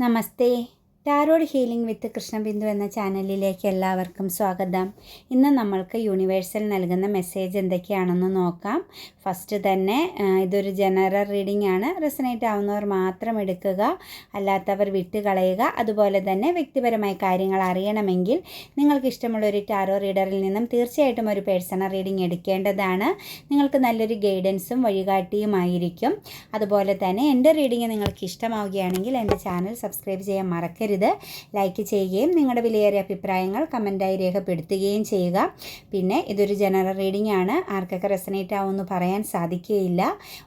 नमस्ते। Tarot healing വിത്ത് കൃഷ്ണബിന്ദു എന്ന ചാനലിലേക്ക് എല്ലാവർക്കും സ്വാഗതം. ഇന്ന് നമ്മൾക്ക് യൂണിവേഴ്സൽ നൽകുന്ന മെസ്സേജ് എന്തൊക്കെയാണെന്ന് നോക്കാം. ഫസ്റ്റ് തന്നെ ഇതൊരു ജനറൽ റീഡിംഗ് ആണ്. റെസനേറ്റ് ആവുന്നവർ മാത്രം എടുക്കുക അല്ലാത്തവർ വിട്ടുകളയുക. അതുപോലെ തന്നെ വ്യക്തിപരമായ കാര്യങ്ങൾ അറിയണമെങ്കിൽ നിങ്ങൾക്ക് ഇഷ്ടമുള്ള ഒരു ടാരോ റീഡറിൽ നിന്നും തീർച്ചയായിട്ടും ഒരു പേഴ്സണൽ റീഡിംഗ് എടുക്കേണ്ടതാണ്. നിങ്ങൾക്ക് നല്ലൊരു ഗൈഡൻസും വഴികാട്ടിയുമായിരിക്കും. അതുപോലെ തന്നെ എന്റെ റീഡിംഗ് നിങ്ങൾക്ക് ഇഷ്ടമാവുകയാണെങ്കിൽ എന്റെ ചാനൽ സബ്സ്ക്രൈബ് ചെയ്യാൻ മറക്കരുത്. ലൈക്ക് ചെയ്യുകയും നിങ്ങളുടെ വിലയേറിയ അഭിപ്രായങ്ങൾ കമന്റായി രേഖപ്പെടുത്തുകയും ചെയ്യുക. പിന്നെ ഇതൊരു ജനറൽ റീഡിംഗ് ആണ്. ആർക്കൊക്കെ റെസനേറ്റ് ആവുമെന്ന് പറയാൻ സാധിക്കുകയില്ല.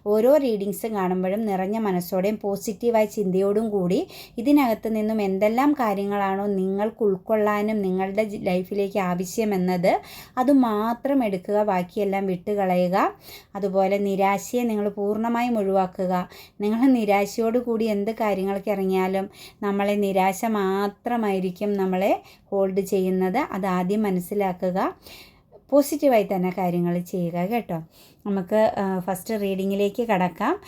ഓരോ റീഡിങ്സും കാണുമ്പോഴും നിറഞ്ഞ മനസ്സോടെയും പോസിറ്റീവായ ചിന്തയോടും കൂടി ഇതിനകത്ത് നിന്നും എന്തെല്ലാം കാര്യങ്ങളാണോ നിങ്ങൾക്ക് ഉൾക്കൊള്ളാനും നിങ്ങളുടെ ലൈഫിലേക്ക് ആവശ്യമെന്നത് അത് മാത്രം എടുക്കുക ബാക്കിയെല്ലാം വിട്ടുകളയുക. അതുപോലെ നിരാശയെ നിങ്ങൾ പൂർണമായും ഒഴിവാക്കുക. നിങ്ങൾ നിരാശയോട് കൂടി എന്ത് കാര്യങ്ങൾക്ക് ഇറങ്ങിയാലും നമ്മളെ നിരാശ മാത്രമായിരിക്കും നമ്മളെ ഹോൾഡ് ചെയ്യുന്നത്. അത് ആദ്യം മനസ്സിലാക്കുക. പോസിറ്റീവായി തന്നെ കാര്യങ്ങൾ ചെയ്യുക കേട്ടോ. നമുക്ക് ഫസ്റ്റ് റീഡിങ്ങിലേക്ക് കടക്കാം.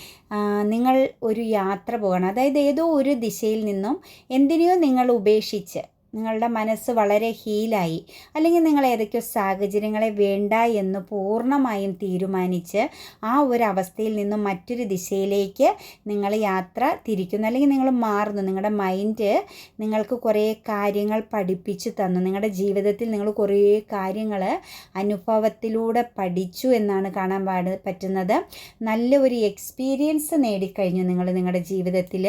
നിങ്ങൾ ഒരു യാത്ര പോകണം. അതായത് ഏതോ ഒരു ദിശയിൽ നിന്നും എന്തിനെയോ നിങ്ങൾ ഉപേക്ഷിച്ച് നിങ്ങളുടെ മനസ്സ് വളരെ ഹീലായി. അല്ലെങ്കിൽ നിങ്ങൾ ഏതൊക്കെയോ സാഹചര്യങ്ങളെ വേണ്ട എന്ന് പൂർണമായും തീരുമാനിച്ച് ആ ഒരു അവസ്ഥയിൽ നിന്നും മറ്റൊരു ദിശയിലേക്ക് നിങ്ങൾ യാത്ര തിരിക്കുന്നു. അല്ലെങ്കിൽ നിങ്ങൾ മാറുന്നു. നിങ്ങളുടെ മൈൻഡ് നിങ്ങൾക്ക് കുറേ കാര്യങ്ങൾ പഠിപ്പിച്ചു തന്നു. നിങ്ങളുടെ ജീവിതത്തിൽ നിങ്ങൾ കുറേ കാര്യങ്ങൾ അനുഭവത്തിലൂടെ പഠിച്ചു എന്നാണ് കാണാൻ പാട് പറ്റുന്നത്. നല്ല ഒരു എക്സ്പീരിയൻസ് നേടിക്കഴിഞ്ഞു നിങ്ങൾ നിങ്ങളുടെ ജീവിതത്തിൽ.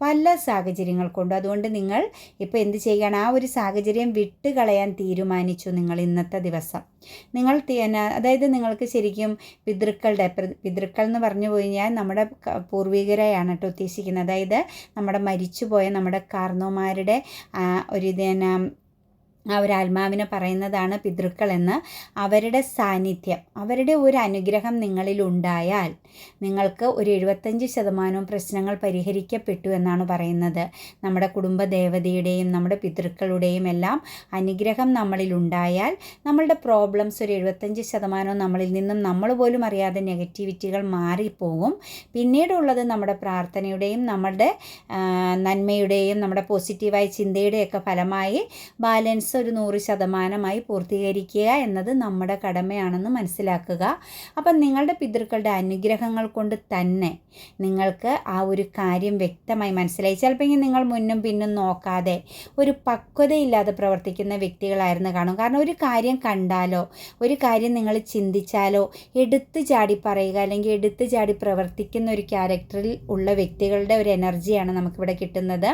പല സാഹചര്യങ്ങൾ കൊണ്ട്. അതുകൊണ്ട് നിങ്ങൾ ഇപ്പോൾ എന്ത് ചെയ്യുകയാണ്? ആ ഒരു സാഹചര്യം വിട്ടുകളയാൻ തീരുമാനിച്ചു നിങ്ങൾ ഇന്നത്തെ ദിവസം. നിങ്ങൾ അതായത് നിങ്ങൾക്ക് ശരിക്കും പിതൃക്കളുടെ പിതൃക്കൾ എന്ന് പറഞ്ഞു കഴിഞ്ഞാൽ നമ്മുടെ പൂർവികരെയാണ് കേട്ടോ ഉദ്ദേശിക്കുന്നത്. അതായത് നമ്മുടെ മരിച്ചുപോയ നമ്മുടെ കാർന്നോമാരുടെ ഒരു ഇതേനെ ആ ഒരു ആത്മാവിനെ പറയുന്നതാണ് പിതൃക്കളെന്ന് അവരുടെ സാന്നിധ്യം അവരുടെ ഒരു അനുഗ്രഹം നിങ്ങളിൽ ഉണ്ടായാൽ നിങ്ങൾക്ക് ഒരു എഴുപത്തഞ്ച് ശതമാനവും പ്രശ്നങ്ങൾ പരിഹരിക്കപ്പെട്ടു എന്നാണ് പറയുന്നത്. നമ്മുടെ കുടുംബ ദേവതയുടെയും നമ്മുടെ പിതൃക്കളുടെയും എല്ലാം അനുഗ്രഹം നമ്മളിൽ ഉണ്ടായാൽ നമ്മളുടെ പ്രോബ്ലംസ് ഒരു എഴുപത്തഞ്ച് ശതമാനവും നമ്മളിൽ നിന്നും നമ്മൾ പോലും അറിയാതെ നെഗറ്റിവിറ്റികൾ മാറിപ്പോകും പിന്നീടുള്ളത് നമ്മുടെ പ്രാർത്ഥനയുടെയും നമ്മളുടെ നന്മയുടെയും നമ്മുടെ പോസിറ്റീവായ ചിന്തയുടെയൊക്കെ ഫലമായി ബാലൻസ് ഒരു നൂറ് ശതമാനമായി പൂർത്തീകരിക്കുക എന്നത് നമ്മുടെ കടമയാണെന്ന് മനസ്സിലാക്കുക. അപ്പം നിങ്ങളുടെ പിതൃക്കളുടെ അനുഗ്രഹങ്ങൾ കൊണ്ട് തന്നെ നിങ്ങൾക്ക് ആ ഒരു കാര്യം വ്യക്തമായി മനസ്സിലായി. ചിലപ്പോൾ നിങ്ങൾ മുന്നും പിന്നും നോക്കാതെ ഒരു പക്വതയില്ലാതെ പ്രവർത്തിക്കുന്ന വ്യക്തികളായിരുന്നു കാണും. കാരണം ഒരു കാര്യം കണ്ടാലോ ഒരു കാര്യം നിങ്ങൾ ചിന്തിച്ചാലോ എടുത്തു ചാടി പറയുക അല്ലെങ്കിൽ എടുത്തു ചാടി പ്രവർത്തിക്കുന്ന ഒരു ക്യാരക്ടറിൽ ഉള്ള വ്യക്തികളുടെ ഒരു എനർജിയാണ് നമുക്കിവിടെ കിട്ടുന്നത്.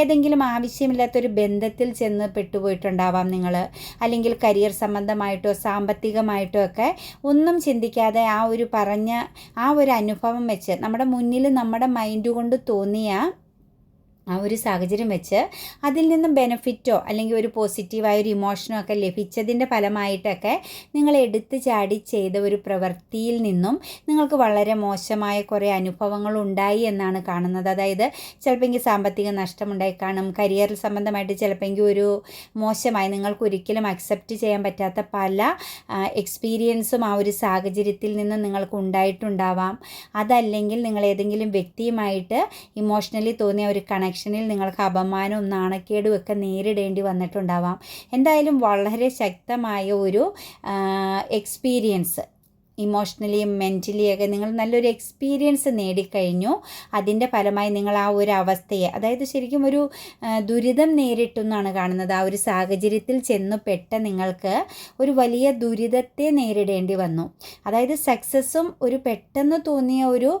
ഏതെങ്കിലും ആവശ്യമില്ലാത്തൊരു ബന്ധത്തിൽ ചെന്ന് പെട്ടുപോയിട്ടുണ്ടാവാം നിങ്ങൾ. അല്ലെങ്കിൽ കരിയർ സംബന്ധമായിട്ടോ സാമ്പത്തികമായിട്ടോ ഒക്കെ ഒന്നും ചിന്തിക്കാതെ ആ ഒരു പറഞ്ഞ ആ ഒരു അനുഭവം വെച്ച് നമ്മുടെ മുന്നിൽ നമ്മുടെ മൈൻഡ് കൊണ്ട് തോന്നിയ ആ ഒരു സാഹചര്യം വെച്ച് അതിൽ നിന്നും ബെനഫിറ്റോ അല്ലെങ്കിൽ ഒരു പോസിറ്റീവായ ഒരു ഇമോഷനോ ഒക്കെ ലഭിച്ചതിന്റെ ഫലമായിട്ടൊക്കെ നിങ്ങൾ എടുത്തു ചാടി ചെയ്ത ഒരു പ്രവൃത്തിയിൽ നിന്നും നിങ്ങൾക്ക് വളരെ മോശമായ കുറേ അനുഭവങ്ങൾ ഉണ്ടായി എന്നാണ് കാണുന്നത്. അതായത് ചിലപ്പോൾ സാമ്പത്തിക നഷ്ടമുണ്ടായി കാണും. കരിയറിൽ സംബന്ധമായിട്ട് ചിലപ്പോൾ ഒരു മോശമായി നിങ്ങൾക്ക് ഒരിക്കലും അക്സെപ്റ്റ് ചെയ്യാൻ പറ്റാത്ത പല എക്സ്പീരിയൻസും ആ ഒരു സാഹചര്യത്തിൽ നിന്ന് നിങ്ങൾക്ക് ഉണ്ടായിട്ടുണ്ടാവാം. അതല്ലെങ്കിൽ നിങ്ങൾ ഏതെങ്കിലും വ്യക്തിയുമായിട്ട് ഇമോഷണലി തോന്നിയ ഒരു കണക്ഷനിൽ നിങ്ങൾക്ക് അപമാനവും നാണക്കേടും ഒക്കെ നേരിടേണ്ടി വന്നിട്ടുണ്ടാവാം. എന്തായാലും വളരെ ശക്തമായ ഒരു എക്സ്പീരിയൻസ് ഇമോഷണലിയും മെന്റലിയൊക്കെ നിങ്ങൾ നല്ലൊരു എക്സ്പീരിയൻസ് നേടിക്കഴിഞ്ഞു. അതിന്റെ ഫലമായി നിങ്ങൾ ആ ഒരു അവസ്ഥയെ അതായത് ശരിക്കും ഒരു ദുരിതം നേരിട്ടു എന്നാണ് കാണുന്നത്. ആ ഒരു സാഹചര്യത്തിൽ ചെന്നു പെട്ട നിങ്ങൾക്ക് ഒരു വലിയ ദുരിതത്തെ നേരിടേണ്ടി വന്നു. അതായത് സക്സസ്സും ഒരു പെട്ടെന്ന് തോന്നിയ ഒരു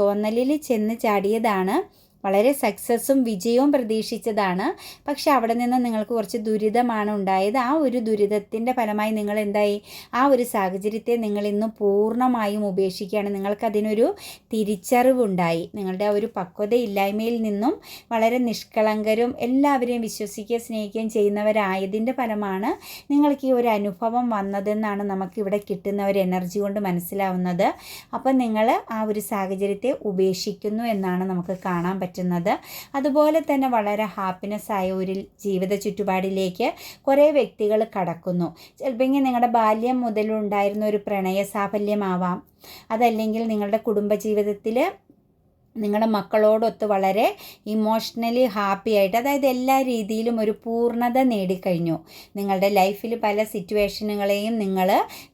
തോന്നലിൽ ചെന്ന് ചാടിയതാണ് വളരെ സക്സസ്സും വിജയവും പ്രതീക്ഷിച്ചതാണ്. പക്ഷെ അവിടെ നിന്ന് നിങ്ങൾക്ക് കുറച്ച് ദുരിതമാണ് ഉണ്ടായത്. ആ ഒരു ദുരിതത്തിന്റെ ഫലമായി നിങ്ങൾ എന്തായി? ആ ഒരു സാഹചര്യത്തെ നിങ്ങൾ ഇന്ന് പൂർണമായും ഉപേക്ഷിക്കുകയാണ്. നിങ്ങൾക്കതിനൊരു തിരിച്ചറിവുണ്ടായി. നിങ്ങളുടെ ആ ഒരു പക്വതയില്ലായ്മയിൽ നിന്നും വളരെ നിഷ്കളങ്കരും എല്ലാവരെയും വിശ്വസിക്കുകയും സ്നേഹിക്കുകയും ചെയ്യുന്നവരായതിന്റെ ഫലമാണ് നിങ്ങൾക്ക് ഈ ഒരു അനുഭവം വന്നതെന്നാണ് നമുക്കിവിടെ കിട്ടുന്ന ഒരു എനർജി കൊണ്ട് മനസ്സിലാവുന്നത്. അപ്പം നിങ്ങൾ ആ ഒരു സാഹചര്യത്തെ ഉപേക്ഷിക്കുന്നു എന്നാണ് നമുക്ക് കാണാൻ പറ്റുന്നത്. അതുപോലെ തന്നെ വളരെ ഹാപ്പിനെസ് ആയ ഒരു ജീവിത ചുറ്റുപാടിലേക്ക് കുറേ വ്യക്തികൾ കടക്കുന്നു. ചിലപ്പോൾ നിങ്ങളുടെ ബാല്യം മുതലുണ്ടായിരുന്ന ഒരു പ്രണയ സാഫല്യമാവാം. അതല്ലെങ്കിൽ നിങ്ങളുടെ കുടുംബജീവിതത്തിൽ നിങ്ങളുടെ മക്കളോടൊത്ത് വളരെ ഇമോഷണലി ഹാപ്പി ആയിട്ട് അതായത് എല്ലാ രീതിയിലും ഒരു പൂർണത നേടിക്കഴിഞ്ഞു. നിങ്ങളുടെ ലൈഫിൽ പല സിറ്റുവേഷനുകളെയും നിങ്ങൾ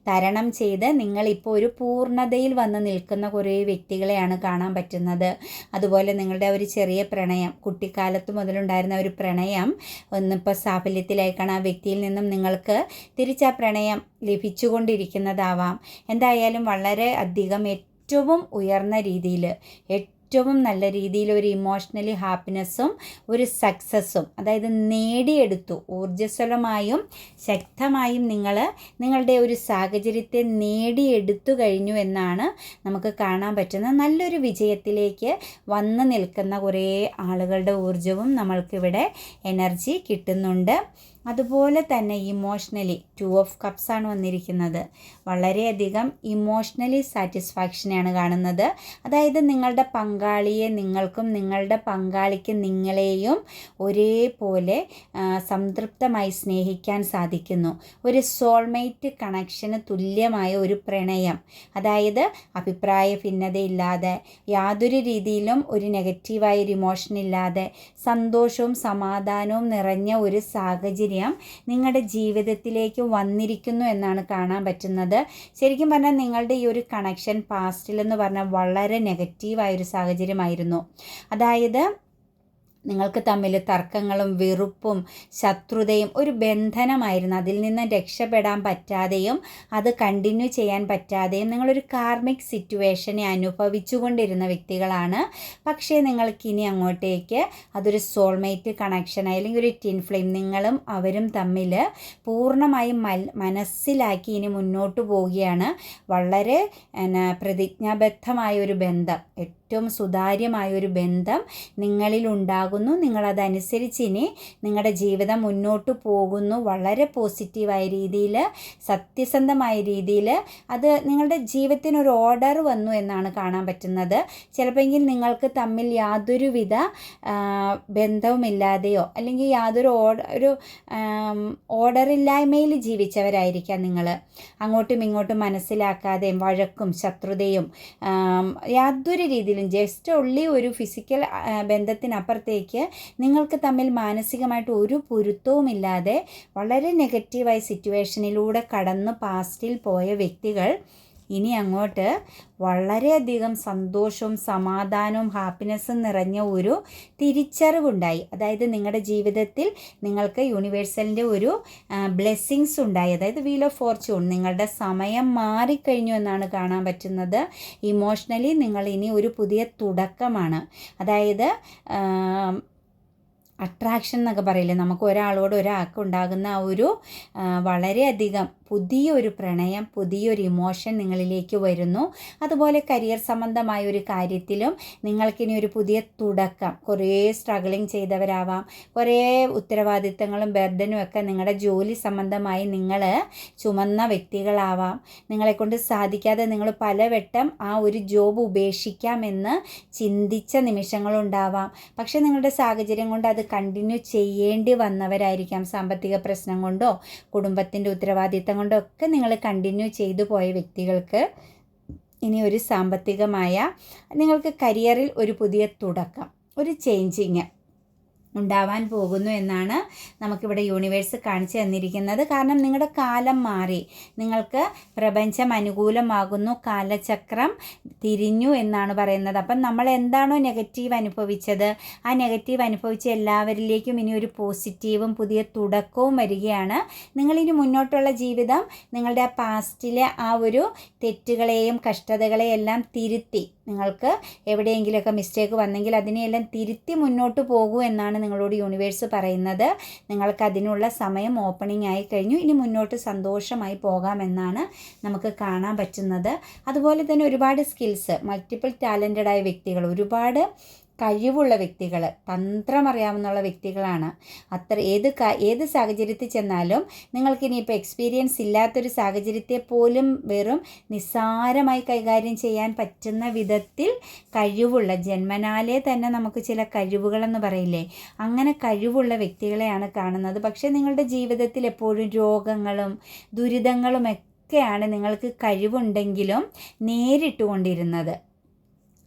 തരണം ചെയ്ത് നിങ്ങളിപ്പോൾ ഒരു പൂർണതയിൽ വന്ന് നിൽക്കുന്ന കുറേ വ്യക്തികളെയാണ് കാണാൻ പറ്റുന്നത്. അതുപോലെ നിങ്ങളുടെ ഒരു ചെറിയ പ്രണയം കുട്ടിക്കാലത്ത് മുതലുണ്ടായിരുന്ന ഒരു പ്രണയം ഒന്നിപ്പോൾ സാഫല്യത്തിലേക്കാണ് ആ വ്യക്തിയിൽ നിന്നും നിങ്ങൾക്ക് തിരിച്ചാ പ്രണയം ലഭിച്ചുകൊണ്ടിരിക്കുന്നതാവാം. എന്തായാലും വളരെ അധികം ഏറ്റവും ഉയർന്ന രീതിയിൽ ഏറ്റവും നല്ല രീതിയിൽ ഒരു ഇമോഷണലി ഹാപ്പിനെസ്സും ഒരു സക്സസ്സും അതായത് നേടിയെടുത്തു. ഊർജസ്വലമായും ശക്തമായും നിങ്ങൾ നിങ്ങളുടെ ഒരു സാഹചര്യത്തെ നേടിയെടുത്തു കഴിഞ്ഞു എന്നാണ് നമുക്ക് കാണാൻ പറ്റുന്നത്. നല്ലൊരു വിജയത്തിലേക്ക് വന്നു നിൽക്കുന്ന കുറേ ആളുകളുടെ ഊർജവും നമ്മൾക്കിവിടെ എനർജി കിട്ടുന്നുണ്ട്. അതുപോലെ തന്നെ ഇമോഷണലി ടു ഓഫ് കപ്സ് ആണ് വന്നിരിക്കുന്നത്. വളരെയധികം ഇമോഷണലി സാറ്റിസ്ഫാക്ഷനെയാണ് കാണുന്നത്. അതായത് നിങ്ങളുടെ പങ്കാളിയെ നിങ്ങൾക്കും നിങ്ങളുടെ പങ്കാളിക്ക് നിങ്ങളെയും ഒരേപോലെ സംതൃപ്തമായി സ്നേഹിക്കാൻ സാധിക്കുന്നു. ഒരു സോൾമേറ്റ് കണക്ഷന് തുല്യമായ ഒരു പ്രണയം. അതായത് അഭിപ്രായ ഭിന്നതയില്ലാതെ യാതൊരു രീതിയിലും ഒരു നെഗറ്റീവായ ഒരു ഇമോഷൻ ഇല്ലാതെ സന്തോഷവും സമാധാനവും നിറഞ്ഞ ഒരു സാഹചര്യം നിങ്ങളുടെ ജീവിതത്തിലേക്ക് വന്നിരിക്കുന്നു എന്നാണ് കാണാൻ പറ്റുന്നത്. ശരിക്കും പറഞ്ഞാൽ നിങ്ങളുടെ ഈ ഒരു കണക്ഷൻ പാസ്റ്റിൽ എന്ന് പറഞ്ഞാൽ വളരെ നെഗറ്റീവായൊരു സാഹചര്യമായിരുന്നു. അതായത് നിങ്ങൾക്ക് തമ്മിൽ തർക്കങ്ങളും വെറുപ്പും ശത്രുതയും ഒരു ബന്ധനമായിരുന്നു. അതിൽ നിന്ന് രക്ഷപ്പെടാൻ പറ്റാതെയും അത് കണ്ടിന്യൂ ചെയ്യാൻ പറ്റാതെയും നിങ്ങളൊരു കാർമിക് സിറ്റുവേഷനെ അനുഭവിച്ചുകൊണ്ടിരുന്ന വ്യക്തികളാണ്. പക്ഷേ നിങ്ങൾക്ക് ഇനി അങ്ങോട്ടേക്ക് അതൊരു സോൾമേറ്റ് കണക്ഷൻ അല്ലെങ്കിൽ ഒരു ടിൻ ഫ്ലെയിം നിങ്ങളും അവരും തമ്മിൽ പൂർണമായും മനസ്സിലാക്കി ഇനി മുന്നോട്ട് പോവുകയാണ്. വളരെ പ്രതിജ്ഞാബദ്ധമായ ഒരു ബന്ധം. ഏറ്റവും സുതാര്യമായ ഒരു ബന്ധം നിങ്ങളിൽ ഉണ്ടാകുന്നു നിങ്ങളതനുസരിച്ച് ഇനി നിങ്ങളുടെ ജീവിതം മുന്നോട്ട് പോകുന്നു. വളരെ പോസിറ്റീവായ രീതിയിൽ സത്യസന്ധമായ രീതിയിൽ അത് നിങ്ങളുടെ ജീവിതത്തിനൊരു ഓർഡർ വന്നു എന്നാണ് കാണാൻ പറ്റുന്നത്. ചിലപ്പോഴെങ്കിൽ നിങ്ങൾക്ക് തമ്മിൽ യാതൊരുവിധ ബന്ധവുമില്ലാതെയോ അല്ലെങ്കിൽ യാതൊരു ഓർഡർ ഒരു ഓർഡർ ഓർഡറില്ലായ്മയിൽ ജീവിച്ചവരായിരിക്കാം നിങ്ങൾ അങ്ങോട്ടും ഇങ്ങോട്ടും മനസ്സിലാക്കാതെയും വഴക്കും ശത്രുതയും യാതൊരു രീതിയിൽ രീതിയിലും ജസ്റ്റ് ഉള്ളി ഒരു ഫിസിക്കൽ ബന്ധത്തിനപ്പുറത്തേക്ക് നിങ്ങൾക്ക് തമ്മിൽ മാനസികമായിട്ട് ഒരു പൊരുത്തവുമില്ലാതെ വളരെ നെഗറ്റീവായ സിറ്റുവേഷനിലൂടെ കടന്ന് പാസ്റ്റിൽ പോയ വ്യക്തികൾ ഇനി അങ്ങോട്ട് വളരെയധികം സന്തോഷവും സമാധാനവും ഹാപ്പിനെസ്സും നിറഞ്ഞ ഒരു തിരിച്ചറിവുണ്ടായി. അതായത് നിങ്ങളുടെ ജീവിതത്തിൽ നിങ്ങൾക്ക് യൂണിവേഴ്സലിന്റെ ഒരു ബ്ലെസ്സിങ്സ് ഉണ്ടായി. അതായത് വീൽ ഓഫ് ഫോർച്യൂൺ നിങ്ങളുടെ സമയം മാറിക്കഴിഞ്ഞു എന്നാണ് കാണാൻ പറ്റുന്നത്. ഇമോഷണലി നിങ്ങൾ ഇനി ഒരു പുതിയ തുടക്കമാണ്. അതായത് അട്രാക്ഷൻ എന്നൊക്കെ പറയില്ലേ? നമുക്ക് ഒരാളോട് ഒരാൾക്ക് ഉണ്ടാകുന്ന ആ ഒരു വളരെയധികം പുതിയൊരു പ്രണയം പുതിയൊരു ഇമോഷൻ നിങ്ങളിലേക്ക് വരുന്നു. അതുപോലെ കരിയർ സംബന്ധമായ ഒരു കാര്യത്തിലും നിങ്ങൾക്കിനി ഒരു പുതിയ തുടക്കം. കുറേ സ്ട്രഗിളിങ് ചെയ്തവരാവാം. കുറേ ഉത്തരവാദിത്തങ്ങളും ബർഡനും ഒക്കെ നിങ്ങളുടെ ജോലി സംബന്ധമായി നിങ്ങൾ ചുമന്ന വ്യക്തികളാവാം. നിങ്ങളെക്കൊണ്ട് സാധിക്കാതെ നിങ്ങൾ പലവട്ടം ആ ഒരു ജോബ് ഉപേക്ഷിക്കാമെന്ന് ചിന്തിച്ച നിമിഷങ്ങളുണ്ടാവാം. പക്ഷേ നിങ്ങളുടെ സാഹചര്യം കൊണ്ട് അത് കണ്ടിന്യൂ ചെയ്യേണ്ടി വന്നവരായിരിക്കാം. സാമ്പത്തിക പ്രശ്നം കൊണ്ടോ കുടുംബത്തിന്റെ ഉത്തരവാദിത്തം കൊണ്ടൊക്കെ നിങ്ങൾ കണ്ടിന്യൂ ചെയ്തു പോയ വ്യക്തികൾക്ക് ഇനി ഒരു സാമ്പത്തികമായ നിങ്ങൾക്ക് കരിയറിൽ ഒരു പുതിയ തുടക്കം ഒരു ചേഞ്ചിങ് ഉണ്ടാവാൻ പോകുന്നു എന്നാണ് നമുക്കിവിടെ യൂണിവേഴ്സ് കാണിച്ചു തന്നിരിക്കുന്നത്. കാരണം നിങ്ങളുടെ കാലം മാറി. നിങ്ങൾക്ക് പ്രപഞ്ചം അനുകൂലമാകുന്നു. കാലചക്രം തിരിഞ്ഞു എന്നാണ് പറയുന്നത്. അപ്പം നമ്മൾ എന്താണോ നെഗറ്റീവ് അനുഭവിച്ചത്? ആ നെഗറ്റീവ് അനുഭവിച്ച എല്ലാവരിലേക്കും ഇനി ഒരു പോസിറ്റീവും പുതിയ തുടക്കവും വരികയാണ്. നിങ്ങളിനി മുന്നോട്ടുള്ള ജീവിതം നിങ്ങളുടെ ആ പാസ്റ്റിലെ ആ ഒരു തെറ്റുകളെയും കഷ്ടതകളെയെല്ലാം തിരുത്തി നിങ്ങൾക്ക് എവിടെയെങ്കിലുമൊക്കെ മിസ്റ്റേക്ക് വന്നെങ്കിൽ അതിനെയെല്ലാം തിരുത്തി മുന്നോട്ട് പോകൂ എന്നാണ് നിങ്ങളോട് യൂണിവേഴ്സ് പറയുന്നത്. നിങ്ങൾക്ക് അതിനുള്ള സമയം ഓപ്പണിംഗ് ആയി കഴിഞ്ഞു. ഇനി മുന്നോട്ട് സന്തോഷമായി പോകാമെന്നാണ് നമുക്ക് കാണാൻ പറ്റുന്നത്. അതുപോലെ തന്നെ ഒരുപാട് സ്കിൽസ് മൾട്ടിപ്പിൾ ടാലന്റഡ് ആയ വ്യക്തികൾ ഒരുപാട് കഴിവുള്ള വ്യക്തികൾ തന്ത്രമറിയാവുന്ന വ്യക്തികളാണ്. അത്ര ഏത് ഏത് സാഹചര്യത്തിൽ ചെന്നാലും നിങ്ങൾക്ക് ഇനിയിപ്പോൾ എക്സ്പീരിയൻസ് ഇല്ലാത്തൊരു സാഹചര്യത്തെ പോലും വെറും നിസ്സാരമായി കൈകാര്യം ചെയ്യാൻ പറ്റുന്ന വിധത്തിൽ കഴിവുള്ള ജന്മനാലേ തന്നെ നമുക്ക് ചില കഴിവുകളെന്ന് പറയില്ലേ? അങ്ങനെ കഴിവുള്ള വ്യക്തികളെയാണ് കാണുന്നത്. പക്ഷേ നിങ്ങളുടെ ജീവിതത്തിൽ എപ്പോഴും രോഗങ്ങളും ദുരിതങ്ങളും ഒക്കെയാണ് നിങ്ങൾക്ക് കഴിവുണ്ടെങ്കിലും നേരിട്ടുകൊണ്ടിരുന്നത്.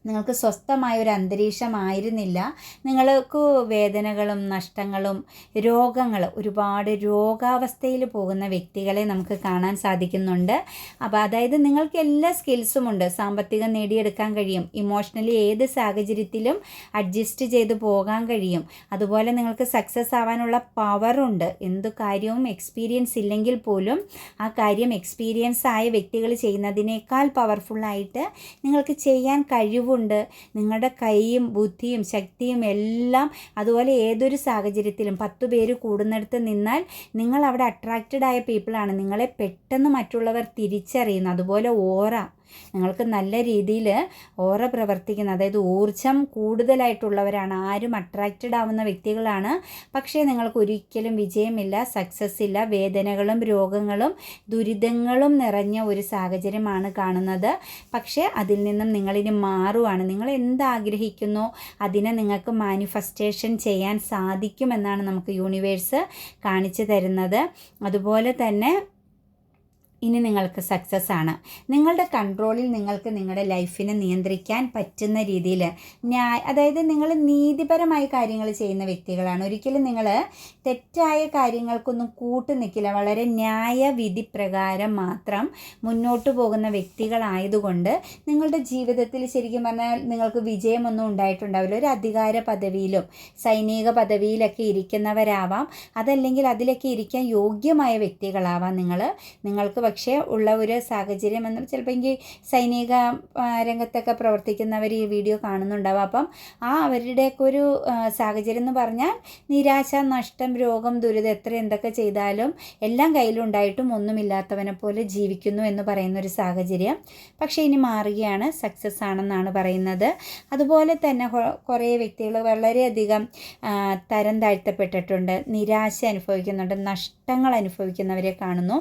നിങ്ങൾക്ക് സ്വസ്ഥമായ ഒരു അന്തരീക്ഷമായിരുന്നില്ല. നിങ്ങൾക്ക് വേദനകളും നഷ്ടങ്ങളും രോഗങ്ങൾ ഒരുപാട് രോഗാവസ്ഥയിൽ പോകുന്ന വ്യക്തികളെ നമുക്ക് കാണാൻ സാധിക്കുന്നുണ്ട്. അപ്പോൾ അതായത് നിങ്ങൾക്ക് എല്ലാ സ്കിൽസും ഉണ്ട്. സാമ്പത്തികം നേടിയെടുക്കാൻ കഴിയും. ഇമോഷണലി ഏത് സാഹചര്യത്തിലും അഡ്ജസ്റ്റ് ചെയ്ത് പോകാൻ കഴിയും. അതുപോലെ നിങ്ങൾക്ക് സക്സസ് ആവാനുള്ള പവറുണ്ട് എന്ത് കാര്യവും എക്സ്പീരിയൻസ് ഇല്ലെങ്കിൽ പോലും ആ കാര്യം എക്സ്പീരിയൻസ് ആയ വ്യക്തികൾ ചെയ്യുന്നതിനേക്കാൾ പവർഫുള്ളായിട്ട് നിങ്ങൾക്ക് ചെയ്യാൻ കഴിവുണ്ട്. കൊണ്ട് നിങ്ങളുടെ കൈയും ബുദ്ധിയും ശക്തിയും എല്ലാം അതുപോലെ ഏതൊരു സാഹചര്യത്തിലും പത്തു പേര് കൂടുന്നിടത്ത് നിന്നാൽ നിങ്ങൾ അവിടെ അട്രാക്റ്റഡ് ആയ പീപ്പിളാണ് നിങ്ങളെ പെട്ടെന്ന് മറ്റുള്ളവർ തിരിച്ചറിയുന്നു. അതുപോലെ ഓറ. നിങ്ങൾക്ക് നല്ല രീതിയിൽ ഓറ പ്രവർത്തിക്കുന്ന അതായത് ഊർജം കൂടുതലായിട്ടുള്ളവരാണ് ആരും അട്രാക്റ്റഡ് ആവുന്ന വ്യക്തികളാണ്. പക്ഷേ നിങ്ങൾക്ക് ഒരിക്കലും വിജയമില്ല സക്സസ് ഇല്ല വേദനകളും രോഗങ്ങളും ദുരിതങ്ങളും നിറഞ്ഞ ഒരു സാഹചര്യമാണ് കാണുന്നത്. പക്ഷേ അതിൽ നിന്നും നിങ്ങളിനി മാറുവാണ്. നിങ്ങൾ എന്താഗ്രഹിക്കുന്നു അതിനെ നിങ്ങൾക്ക് മാനിഫെസ്റ്റേഷൻ ചെയ്യാൻ സാധിക്കുമെന്നാണ് നമുക്ക് യൂണിവേഴ്സ് കാണിച്ചു തരുന്നത്. അതുപോലെ തന്നെ ഇനി നിങ്ങൾക്ക് സക്സസ് ആണ്. നിങ്ങളുടെ കൺട്രോളിൽ നിങ്ങൾക്ക് നിങ്ങളുടെ ലൈഫിനെ നിയന്ത്രിക്കാൻ പറ്റുന്ന രീതിയിൽ ന്യായ അതായത് നിങ്ങൾ നീതിപരമായ കാര്യങ്ങൾ ചെയ്യുന്ന വ്യക്തികളാണ്. ഒരിക്കലും നിങ്ങൾ തെറ്റായ കാര്യങ്ങൾക്കൊന്നും കൂട്ടു നിൽക്കില്ല. വളരെ ന്യായവിധി പ്രകാരം മാത്രം മുന്നോട്ട് പോകുന്ന വ്യക്തികളായതുകൊണ്ട് നിങ്ങളുടെ ജീവിതത്തിൽ ശരിക്കും പറഞ്ഞാൽ നിങ്ങൾക്ക് വിജയമൊന്നും ഉണ്ടായിട്ടുണ്ടാവില്ല. ഒരു അധികാര പദവിയിലും സൈനിക പദവിയിലൊക്കെ ഇരിക്കുന്നവരാവാം. അതല്ലെങ്കിൽ അതിലൊക്കെ ഇരിക്കാൻ യോഗ്യമായ വ്യക്തികളാവാം നിങ്ങൾ നിങ്ങൾക്ക് പക്ഷേ ഉള്ള ഒരു സാഹചര്യം എന്ന് ചിലപ്പോൾ എങ്കിൽ സൈനിക രംഗത്തൊക്കെ പ്രവർത്തിക്കുന്നവർ ഈ വീഡിയോ കാണുന്നുണ്ടാവും. അപ്പം ആ അവരുടെയൊക്കെ ഒരു സാഹചര്യം എന്ന് പറഞ്ഞാൽ നിരാശ നഷ്ടം രോഗം ദുരിതം എത്ര എന്തൊക്കെ ചെയ്താലും എല്ലാം കയ്യിലുണ്ടായിട്ടും ഒന്നുമില്ലാത്തവനെ പോലെ ജീവിക്കുന്നു എന്ന് പറയുന്ന ഒരു സാഹചര്യം. പക്ഷേ ഇനി മാറുകയാണ് സക്സസ് ആണെന്നാണ് പറയുന്നത്. അതുപോലെ തന്നെ കുറേ വ്യക്തികൾ വളരെയധികം തരം താഴ്ത്തപ്പെട്ടിട്ടുണ്ട്. നിരാശ അനുഭവിക്കുന്നുണ്ട് നഷ്ടങ്ങൾ അനുഭവിക്കുന്നവരെ കാണുന്നു.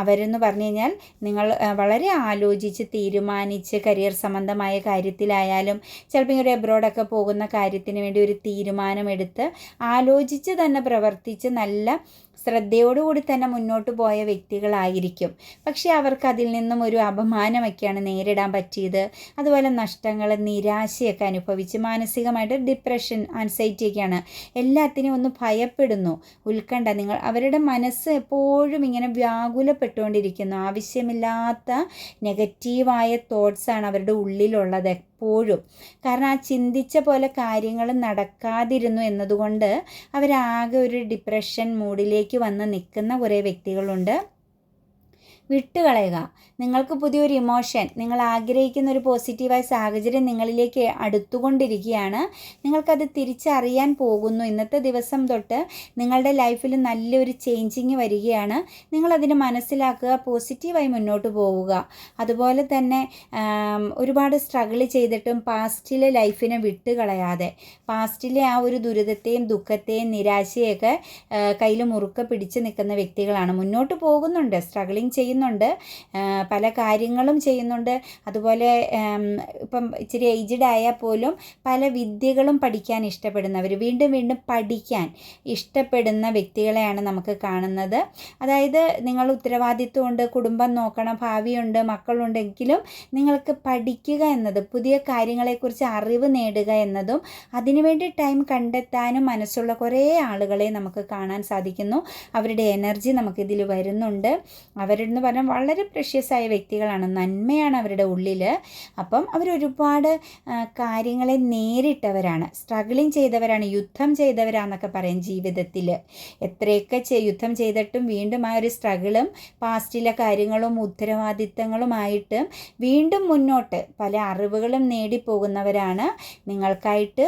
അവരെന്ന് പറഞ്ഞു കഴിഞ്ഞാൽ നിങ്ങൾ വളരെ ആലോചിച്ച് തീരുമാനിച്ച് കരിയർ സംബന്ധമായ കാര്യത്തിലായാലും ചിലപ്പോൾ ഒരു എബ്രോഡൊക്കെ പോകുന്ന കാര്യത്തിന് വേണ്ടി ഒരു തീരുമാനമെടുത്ത് ആലോചിച്ച് തന്നെ പ്രവർത്തിച്ച് നല്ല ശ്രദ്ധയോടുകൂടി തന്നെ മുന്നോട്ട് പോയ വ്യക്തികളായിരിക്കും. പക്ഷേ അവർക്ക് അതിൽ നിന്നും ഒരു അപമാനമൊക്കെയാണ് നേരിടാൻ പറ്റിയത്. അതുപോലെ നഷ്ടങ്ങൾ നിരാശയൊക്കെ അനുഭവിച്ച് മാനസികമായിട്ട് ഡിപ്രഷൻ ആൻസൈറ്റിയൊക്കെയാണ് എല്ലാത്തിനും ഒന്ന് ഭയപ്പെടുന്നു. ഉത്കണ്ഠ നിങ്ങൾ അവരുടെ മനസ്സ് എപ്പോഴും ഇങ്ങനെ വ്യാകുലപ്പെട്ടുകൊണ്ടിരിക്കുന്നു. ആവശ്യമില്ലാത്ത നെഗറ്റീവായ തോട്ട്സാണ് അവരുടെ ഉള്ളിലുള്ളത്. എപ്പോഴും കാരണം ആ ചിന്തിച്ച പോലെ കാര്യങ്ങൾ നടക്കാതിരുന്നു എന്നതുകൊണ്ട് അവരാകെ ഒരു ഡിപ്രഷൻ മൂഡിലേക്ക് വന്ന് നിൽക്കുന്ന കുറേ വ്യക്തികളുണ്ട്. വിട്ടുകളയുക. നിങ്ങൾക്ക് പുതിയൊരു ഇമോഷൻ നിങ്ങൾ ആഗ്രഹിക്കുന്ന ഒരു പോസിറ്റീവായ സാഹചര്യം നിങ്ങളിലേക്ക് അടുത്തുകൊണ്ടിരിക്കുകയാണ്. നിങ്ങൾക്കത് തിരിച്ചറിയാൻ പോകുന്നു. ഇന്നത്തെ ദിവസം തൊട്ട് നിങ്ങളുടെ ലൈഫിൽ നല്ലൊരു ചേഞ്ചിങ് വരികയാണ്. നിങ്ങളതിനെ മനസ്സിലാക്കുക പോസിറ്റീവായി മുന്നോട്ട് പോവുക. അതുപോലെ തന്നെ ഒരുപാട് സ്ട്രഗിൾ ചെയ്തിട്ടും പാസ്റ്റിലെ ലൈഫിനെ വിട്ടുകളയാതെ പാസ്റ്റിലെ ആ ഒരു ദുരിതത്തെയും ദുഃഖത്തെയും നിരാശയൊക്കെ കയ്യിൽ മുറുക്ക പിടിച്ച് നിൽക്കുന്ന വ്യക്തികളാണ്. മുന്നോട്ട് പോകുന്നുണ്ട്. സ്ട്രഗിളിങ് ചെയ്യുന്നുണ്ട്. പല കാര്യങ്ങളും ചെയ്യുന്നുണ്ട്. അതുപോലെ ഇപ്പം ഇച്ചിരി ഏജ്ഡ് ആയാൽ പോലും പല വിദ്യകളും പഠിക്കാൻ ഇഷ്ടപ്പെടുന്നവർ വീണ്ടും വീണ്ടും പഠിക്കാൻ ഇഷ്ടപ്പെടുന്ന വ്യക്തികളെയാണ് നമുക്ക് കാണുന്നത്. അതായത് നിങ്ങൾ ഉത്തരവാദിത്വമുണ്ട് കുടുംബം നോക്കണം ഭാവിയുണ്ട് മക്കളുണ്ടെങ്കിലും നിങ്ങൾക്ക് പഠിക്കുക എന്നത് പുതിയ കാര്യങ്ങളെക്കുറിച്ച് അറിവ് നേടുക എന്നതും അതിനുവേണ്ടി ടൈം കണ്ടെത്താനും മനസ്സുള്ള കുറേ ആളുകളെ നമുക്ക് കാണാൻ സാധിക്കുന്നു. അവരുടെ എനർജി നമുക്കിതിൽ വരുന്നുണ്ട്. അവരെന്ന് പറഞ്ഞാൽ വളരെ പ്രഷ്യസായ വ്യക്തികളാണ്. നന്മയാണ് അവരുടെ ഉള്ളിൽ അപ്പം അവരൊരുപാട് കാര്യങ്ങളെ നേരിട്ടവരാണ്. സ്ട്രഗിളിങ് ചെയ്തവരാണ് യുദ്ധം ചെയ്തവരാന്നൊക്കെ പറയും ജീവിതത്തിൽ എത്രയൊക്കെ യുദ്ധം ചെയ്തിട്ടും വീണ്ടും ആ ഒരു സ്ട്രഗിളും പാസ്റ്റിലെ കാര്യങ്ങളും ഉത്തരവാദിത്തങ്ങളുമായിട്ടും വീണ്ടും മുന്നോട്ട് പല അറിവുകളും നേടിപ്പോകുന്നവരാണ്. നിങ്ങൾക്കായിട്ട്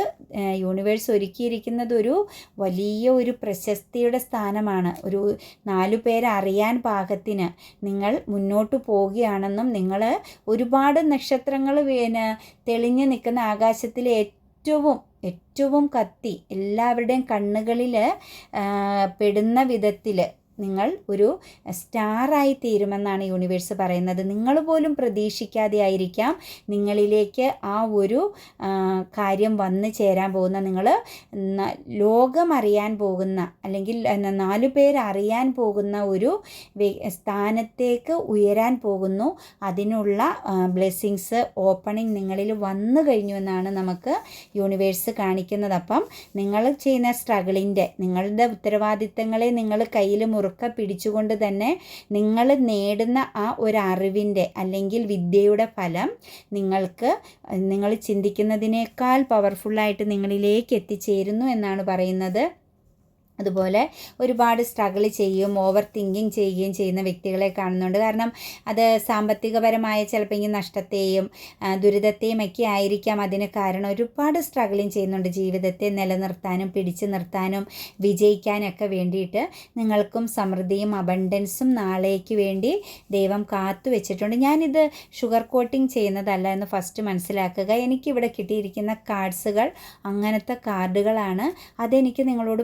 യൂണിവേഴ്സ് ഒരുക്കിയിരിക്കുന്നത് ഒരു വലിയ ഒരു പ്രശസ്തിയുടെ സ്ഥാനമാണ്. ഒരു നാലു പേരറിയാൻ പാകത്തിന് നിങ്ങൾ മുന്നോട്ട് പോവുകയാണെന്നും നിങ്ങൾ ഒരുപാട് നക്ഷത്രങ്ങൾ പിന്നെ തെളിഞ്ഞു നിൽക്കുന്ന ആകാശത്തിൽ ഏറ്റവും ഏറ്റവും കത്തി എല്ലാവരുടെയും കണ്ണുകളിൽ പെടുന്ന വിധത്തിൽ നിങ്ങൾ ഒരു സ്റ്റാറായി തീരുമെന്നാണ് യൂണിവേഴ്സ് പറയുന്നത്. നിങ്ങൾ പോലും പ്രതീക്ഷിക്കാതെ ആയിരിക്കാം നിങ്ങളിലേക്ക് ആ ഒരു കാര്യം വന്നു ചേരാൻ പോകുന്ന. നിങ്ങൾ ലോകം അറിയാൻ പോകുന്ന അല്ലെങ്കിൽ നാലു പേർ അറിയാൻ പോകുന്ന ഒരു സ്ഥാനത്തേക്ക് ഉയരാൻ പോകുന്നു. അതിനുള്ള ബ്ലെസ്സിങ്സ് ഓപ്പണിംഗ് നിങ്ങളിൽ വന്നു കഴിഞ്ഞു എന്നാണ് നമുക്ക് യൂണിവേഴ്സ് കാണിക്കുന്നത്. അപ്പം നിങ്ങൾ ചെയ്യുന്ന സ്ട്രഗിളിന്റെ നിങ്ങളുടെ ഉത്തരവാദിത്തങ്ങളെ നിങ്ങൾ കയ്യിൽ മുറുക്ക പിടിച്ചുകൊണ്ട് തന്നെ നിങ്ങൾ നേടുന്ന ആ ഒരു അറിവിന്റെ അല്ലെങ്കിൽ വിദ്യയുടെ ഫലം നിങ്ങൾക്ക് നിങ്ങൾ ചിന്തിക്കുന്നതിനേക്കാൾ പവർഫുള്ളായിട്ട് നിങ്ങളിലേക്ക് എത്തിച്ചേരുന്നു എന്നാണ് പറയുന്നത്. അതുപോലെ ഒരുപാട് സ്ട്രഗിൾ ചെയ്യും ഓവർ തിങ്കിങ് ചെയ്യുകയും ചെയ്യുന്ന വ്യക്തികളെ കാണുന്നുണ്ട്. കാരണം അത് സാമ്പത്തികപരമായ ചിലപ്പോൾ ഈ നഷ്ടത്തെയും ദുരിതത്തെയും ഒക്കെ ആയിരിക്കാം. അതിന് കാരണം ഒരുപാട് സ്ട്രഗിളിങ് ചെയ്യുന്നുണ്ട്. ജീവിതത്തെ നിലനിർത്താനും പിടിച്ചു നിർത്താനും വിജയിക്കാനൊക്കെ വേണ്ടിയിട്ട് നിങ്ങൾക്കും സമൃദ്ധിയും അബണ്ടൻസും നാളേക്ക് വേണ്ടി ദൈവം കാത്തു വെച്ചിട്ടുണ്ട്. ഞാനിത് ഷുഗർ കോട്ടിങ് ചെയ്യുന്നതല്ല എന്ന് ഫസ്റ്റ് മനസ്സിലാക്കുക. എനിക്കിവിടെ കിട്ടിയിരിക്കുന്ന കാർഡ്സുകൾ അങ്ങനത്തെ കാർഡുകളാണ് അതെനിക്ക് നിങ്ങളോട്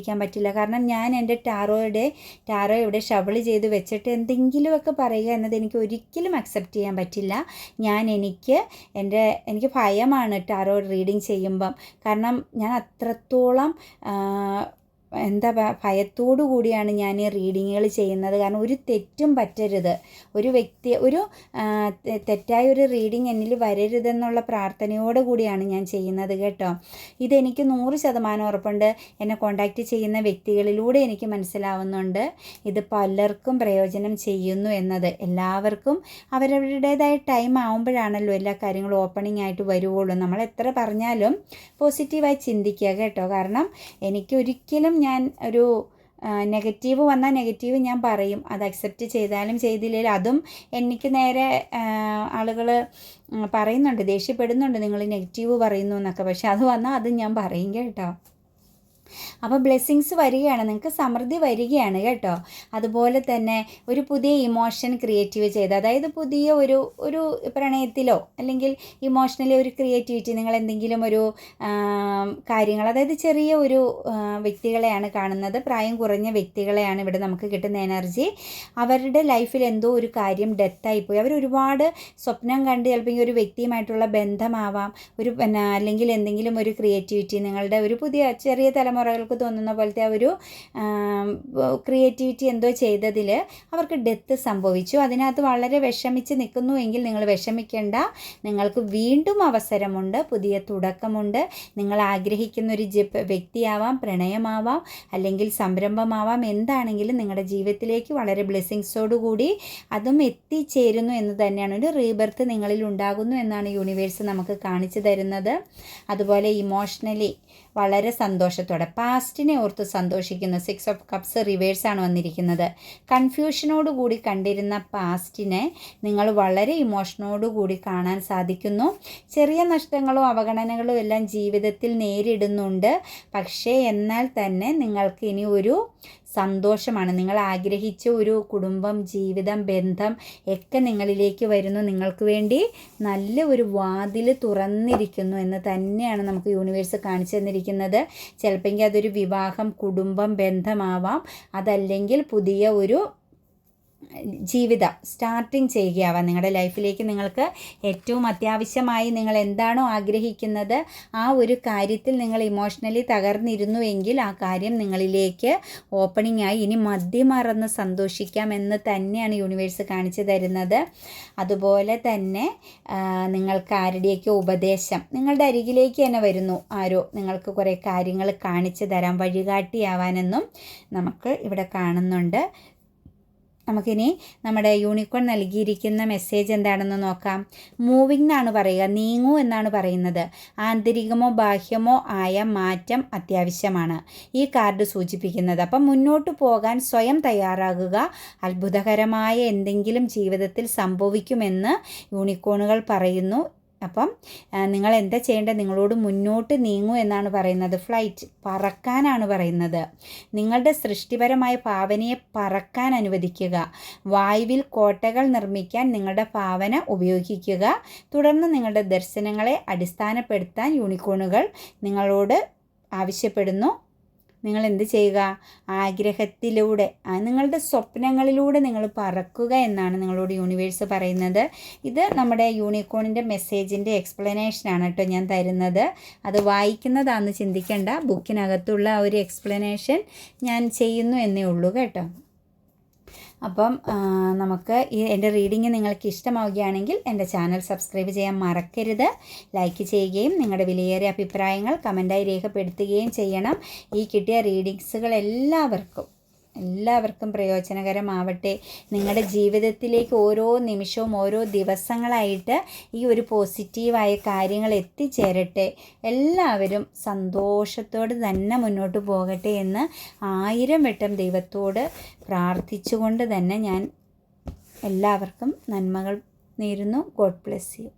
പറയാതിരിക്കാൻ പറ്റില്ല. കാരണം ഞാൻ എന്റെ ടാറോയുടെ ടാറോ ഇവിടെ ഷവൾ ചെയ്ത് വെച്ചിട്ട് എന്തെങ്കിലുമൊക്കെ പറയുക എന്നത് എനിക്ക് ഒരിക്കലും അക്സെപ്റ്റ് ചെയ്യാൻ പറ്റില്ല. ഞാൻ എനിക്ക് എന്റെ എനിക്ക് ഭയമാണ് ടാറോ റീഡിങ് ചെയ്യുമ്പം. കാരണം ഞാൻ അത്രത്തോളം എന്താ ഭയത്തോടു കൂടിയാണ് ഞാൻ റീഡിങ്ങുകൾ ചെയ്യുന്നത്. കാരണം ഒരു തെറ്റും പറ്റരുത്. ഒരു വ്യക്തി ഒരു തെറ്റായ ഒരു റീഡിങ് എന്നിൽ വരരുതെന്നുള്ള പ്രാർത്ഥനയോട് കൂടിയാണ് ഞാൻ ചെയ്യുന്നത് കേട്ടോ. ഇതെനിക്ക് നൂറ് ശതമാനം ഉറപ്പുണ്ട്. എന്നെ കോണ്ടാക്റ്റ് ചെയ്യുന്ന വ്യക്തികളിലൂടെ എനിക്ക് മനസ്സിലാവുന്നുണ്ട്. ഇത് പലർക്കും പ്രയോജനം ചെയ്യുന്നു എന്നത്. എല്ലാവർക്കും അവരവരുടേതായ ടൈം ആവുമ്പോഴാണല്ലോ എല്ലാ കാര്യങ്ങളും ഓപ്പണിംഗ് ആയിട്ട് വരുവുള്ളൂ. നമ്മൾ എത്ര പറഞ്ഞാലും പോസിറ്റീവായി ചിന്തിക്കുക കേട്ടോ. കാരണം എനിക്ക് ഒരിക്കലും ഞാൻ ഒരു നെഗറ്റീവ് വന്നാൽ നെഗറ്റീവ് ഞാൻ പറയും. അത് അക്സെപ്റ്റ് ചെയ്താലും ചെയ്തില്ലെങ്കിലും അതും എനിക്ക് നേരെ ആളുകൾ പറയുന്നുണ്ട് ദേഷ്യപ്പെടുന്നുണ്ട്. നിങ്ങൾ നെഗറ്റീവ് പറയുന്നു എന്നൊക്കെ. പക്ഷെ അത് വന്നാൽ അത് ഞാൻ പറയും കേട്ടോ. അപ്പോൾ ബ്ലെസ്സിങ്സ് വരികയാണ് നിങ്ങൾക്ക് സമൃദ്ധി വരികയാണ് കേട്ടോ. അതുപോലെ തന്നെ ഒരു പുതിയ ഇമോഷൻ ക്രിയേറ്റീവ് ചെയ്ത് അതായത് പുതിയ ഒരു ഒരു പ്രണയത്തിലോ അല്ലെങ്കിൽ ഇമോഷണലി ഒരു ക്രിയേറ്റിവിറ്റി നിങ്ങൾ എന്തെങ്കിലും ഒരു കാര്യങ്ങൾ അതായത് ചെറിയ ഒരു വ്യക്തികളെയാണ് കാണുന്നത് പ്രായം കുറഞ്ഞ വ്യക്തികളെയാണ് ഇവിടെ നമുക്ക് കിട്ടുന്ന എനർജി അവരുടെ ലൈഫിൽ എന്തോ ഒരു കാര്യം ഡെത്തായി പോയി അവർ ഒരുപാട് സ്വപ്നം കണ്ട് ചിലപ്പോൾ ഒരു വ്യക്തിയുമായിട്ടുള്ള ബന്ധമാവാം ഒരു പിന്നെ അല്ലെങ്കിൽ എന്തെങ്കിലും ഒരു ക്രിയേറ്റിവിറ്റി നിങ്ങളുടെ ഒരു പുതിയ ചെറിയ തലമുറകൾക്ക് തോന്നുന്ന പോലത്തെ ആ ഒരു ക്രിയേറ്റിവിറ്റി എന്തോ ചെയ്തതിൽ അവർക്ക് ഡെത്ത് സംഭവിച്ചു. അതിനകത്ത് വളരെ വിഷമിച്ച് നിൽക്കുന്നു എങ്കിൽ നിങ്ങൾ വിഷമിക്കേണ്ട. നിങ്ങൾക്ക് വീണ്ടും അവസരമുണ്ട് പുതിയ തുടക്കമുണ്ട്. നിങ്ങൾ ആഗ്രഹിക്കുന്ന ഒരു വ്യക്തിയാവാം പ്രണയമാവാം അല്ലെങ്കിൽ സംരംഭമാവാം എന്താണെങ്കിലും നിങ്ങളുടെ ജീവിതത്തിലേക്ക് വളരെ ബ്ലെസ്സിങ്സോടു കൂടി അതും എത്തിച്ചേരുന്നു എന്ന് തന്നെയാണ്. ഒരു റീബർത്ത് നിങ്ങളിൽ ഉണ്ടാകുന്നു എന്നാണ് യൂണിവേഴ്സ് നമുക്ക് കാണിച്ചു തരുന്നത്. അതുപോലെ ഇമോഷണലി വളരെ സന്തോഷത്തോടെ പാസ്റ്റിനെ ഓർത്ത് സന്തോഷിക്കുന്ന സിക്സ് ഓഫ് കപ്സ് റിവേഴ്സാണ് വന്നിരിക്കുന്നത്. കൺഫ്യൂഷനോട് കൂടി കണ്ടിരുന്ന പാസ്റ്റിനെ നിങ്ങൾ വളരെ ഇമോഷനോട് കൂടി കാണാൻ സാധിക്കുന്നു. ചെറിയ നഷ്ടങ്ങളോ അവഗണനകളോ എല്ലാം ജീവിതത്തിൽ നേരിടുന്നുണ്ട്. പക്ഷേ എന്നാൽ തന്നെ നിങ്ങൾക്ക് ഇനി ഒരു സന്തോഷമാണ്. നിങ്ങൾ ആഗ്രഹിച്ച ഒരു കുടുംബം ജീവിതം ബന്ധം ഒക്കെ നിങ്ങളിലേക്ക് വരുന്നു. നിങ്ങൾക്ക് വേണ്ടി നല്ല ഒരു വാതിൽ തുറന്നിരിക്കുന്നു എന്ന് തന്നെയാണ് നമുക്ക് യൂണിവേഴ്സ് കാണിച്ചു തന്നിരിക്കുന്നത്. ചിലപ്പോൾ അതൊരു വിവാഹം കുടുംബം ബന്ധമാവാം. അതല്ലെങ്കിൽ പുതിയ ഒരു ജീവിതം സ്റ്റാർട്ടിങ് ചെയ്യുകയാവാം. നിങ്ങളുടെ ലൈഫിലേക്ക് നിങ്ങൾക്ക് ഏറ്റവും അത്യാവശ്യമായി നിങ്ങൾ എന്താണോ ആഗ്രഹിക്കുന്നത് ആ ഒരു കാര്യത്തിൽ നിങ്ങൾ ഇമോഷണലി തകർന്നിരുന്നു എങ്കിൽ ആ കാര്യം നിങ്ങളിലേക്ക് ഓപ്പണിംഗ് ആയി ഇനി മദ്യമറന്ന് സന്തോഷിക്കാം എന്ന് തന്നെയാണ് യൂണിവേഴ്സ് കാണിച്ചു തരുന്നത്. അതുപോലെ തന്നെ നിങ്ങൾക്ക് ആരുടെയൊക്കെ ഉപദേശം നിങ്ങളുടെ അരികിലേക്ക് തന്നെ വരുന്നു. ആരോ നിങ്ങൾക്ക് കുറേ കാര്യങ്ങൾ കാണിച്ചു തരാം വഴികാട്ടിയാവാനെന്നും നമുക്ക് ഇവിടെ കാണുന്നുണ്ട്. നമുക്കിനി നമ്മുടെ യൂണിക്കോൺ നൽകിയിരിക്കുന്ന മെസ്സേജ് എന്താണെന്ന് നോക്കാം. മൂവിംഗ് എന്നാണ് പറയുക. നീങ്ങൂ എന്നാണ് പറയുന്നത്. ആന്തരികമോ ബാഹ്യമോ ആയ മാറ്റം അത്യാവശ്യമാണ്. ഈ കാർഡ് സൂചിപ്പിക്കുന്നത്. അപ്പം മുന്നോട്ട് പോകാൻ സ്വയം തയ്യാറാകുക അത്ഭുതകരമായ എന്തെങ്കിലും ജീവിതത്തിൽ സംഭവിക്കുമെന്ന് യൂണിക്കോണുകൾ പറയുന്നു. അപ്പം നിങ്ങൾ എന്താ ചെയ്യേണ്ടത്? നിങ്ങളോട് മുന്നോട്ട് നീങ്ങൂ എന്നാണ് പറയുന്നത്. ഫ്ലൈറ്റ് പറക്കാനാണ് പറയുന്നത്. നിങ്ങളുടെ സൃഷ്ടിപരമായ ഭാവനയെ പറക്കാൻ അനുവദിക്കുക. വായുവിൽ കോട്ടകൾ നിർമ്മിക്കാൻ നിങ്ങളുടെ ഭാവന ഉപയോഗിക്കുക. തുടർന്ന് നിങ്ങളുടെ ദർശനങ്ങളെ അടിസ്ഥാനപ്പെടുത്താൻ യൂണിക്കോണുകൾ നിങ്ങളോട് ആവശ്യപ്പെടുന്നു. നിങ്ങൾ എന്ത് ചെയ്യുക? ആഗ്രഹത്തിലൂടെ നിങ്ങളുടെ സ്വപ്നങ്ങളിലൂടെ നിങ്ങൾ പറക്കുക എന്നാണ് നിങ്ങളോട് യൂണിവേഴ്സ് പറയുന്നത്. ഇത് നമ്മുടെ യൂണിക്കോണിന്റെ മെസ്സേജിന്റെ എക്സ്പ്ലനേഷനാണ് കേട്ടോ ഞാൻ തരുന്നത്. അത് വായിക്കുന്നതാണെന്ന് ചിന്തിക്കേണ്ട. ബുക്കിനകത്തുള്ള ഒരു എക്സ്പ്ലനേഷൻ ഞാൻ ചെയ്യുന്നു എന്നേ ഉള്ളൂ കേട്ടോ. അപ്പം നമുക്ക് ഈ എന്റെ റീഡിങ് നിങ്ങൾക്ക് ഇഷ്ടമാവുകയാണെങ്കിൽ എന്റെ ചാനൽ സബ്സ്ക്രൈബ് ചെയ്യാൻ മറക്കരുത്. ലൈക്ക് ചെയ്യുകയും നിങ്ങളുടെ വിലയേറിയ അഭിപ്രായങ്ങൾ കമന്റായി രേഖപ്പെടുത്തുകയും ചെയ്യണം. ഈ കിട്ടിയ റീഡിങ്സുകൾ എല്ലാവർക്കും എല്ലാവർക്കും പ്രയോജനകരമാവട്ടെ. നിങ്ങളുടെ ജീവിതത്തിലേക്ക് ഓരോ നിമിഷവും ഓരോ ദിവസങ്ങളായിട്ട് ഈ ഒരു പോസിറ്റീവായ കാര്യങ്ങൾ എത്തിച്ചേരട്ടെ. എല്ലാവരും സന്തോഷത്തോടെ തന്നെ മുന്നോട്ട് പോകട്ടെ എന്ന് ആയിരം വട്ടം ദൈവത്തോട് പ്രാർത്ഥിച്ചുകൊണ്ട് തന്നെ ഞാൻ എല്ലാവർക്കും നന്മകൾ നേരുന്നു. God bless you.